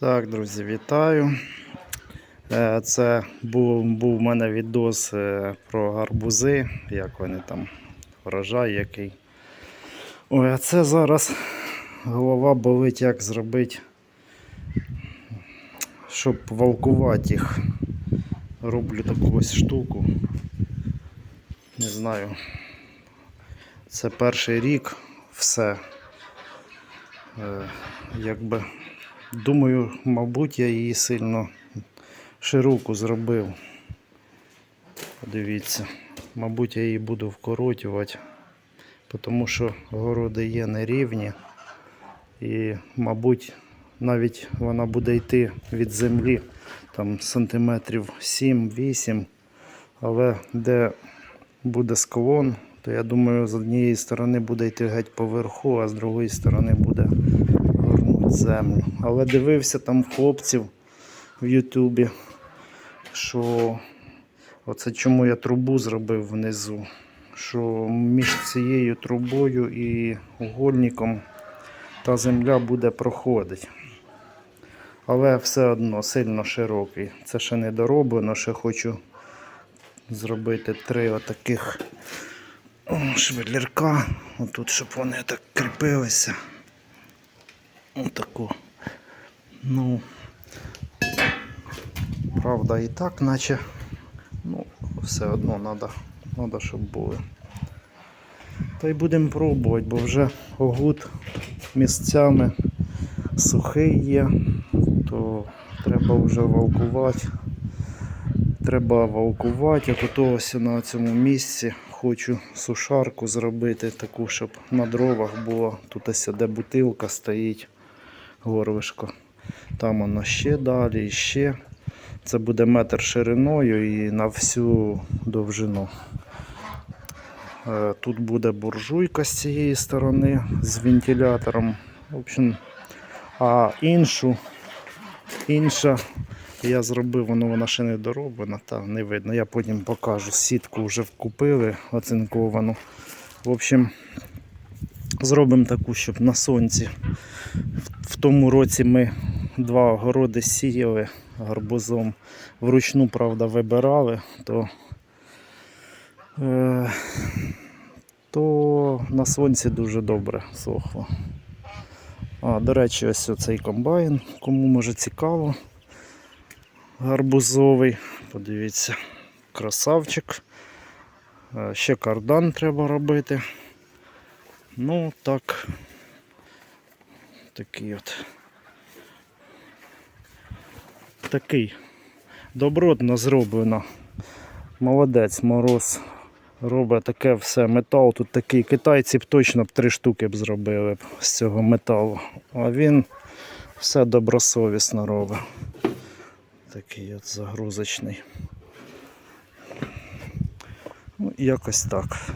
Так, друзі, вітаю. Е, Це був, був у мене відос е, про гарбузи, як вони там, врожай який. Ой, а це зараз голова болить, як зробити, щоб валкувати їх. Роблю таку ось штуку. Не знаю. Це перший рік, все. Е, Якби Думаю, мабуть, я її сильно широку зробив. Подивіться, мабуть, я її буду вкоротювати, тому що городи є нерівні. І, мабуть, навіть вона буде йти від землі там сантиметрів 7-8, але де буде склон, то я думаю, з однієї сторони буде йти геть поверху, а з другої сторони буде землю. Але дивився там хлопців в Ютубі, що оце чому я трубу зробив внизу. Що між цією трубою і угольником та земля буде проходити. Але все одно сильно широкий. Це ще не дороблено, ще хочу зробити три отаких швелірка. Отут, щоб вони так кріпилися. Отаку. Ну, правда, і так, наче, ну, все одно треба, треба, щоб були. Та й будемо пробувати, бо вже огуд місцями сухий є, то треба вже валкувати. Треба валкувати, а то ось на цьому місці хочу сушарку зробити, таку, щоб на дровах було. Тут ось де бутилка стоїть, горвишко. Там воно ще далі, ще. Це буде метр шириною і на всю довжину. Е, Тут буде буржуйка з цієї сторони з вентилятором. В общем, а іншу, інша я зробив, воно вона ще не дороблена, та не видно. Я потім покажу. Сітку вже вкупили оцинковану. В общем, зробимо таку, щоб на сонці. Тому році ми два огороди сіяли гарбузом. Вручну, правда, вибирали, то, е, то на сонці дуже добре сохло. А, до речі, ось цей комбайн, кому може цікаво. Гарбузовий. Подивіться, красавчик. Е, Ще кардан треба робити. Ну, так. Такий от. Такий. Добротно зроблено. Молодець, мороз. Робить таке все метал. Тут такий китайці б точно б три штуки б зробили б з цього металу. А він все добросовісно робить. Такий от загрузочний. Ну, якось так.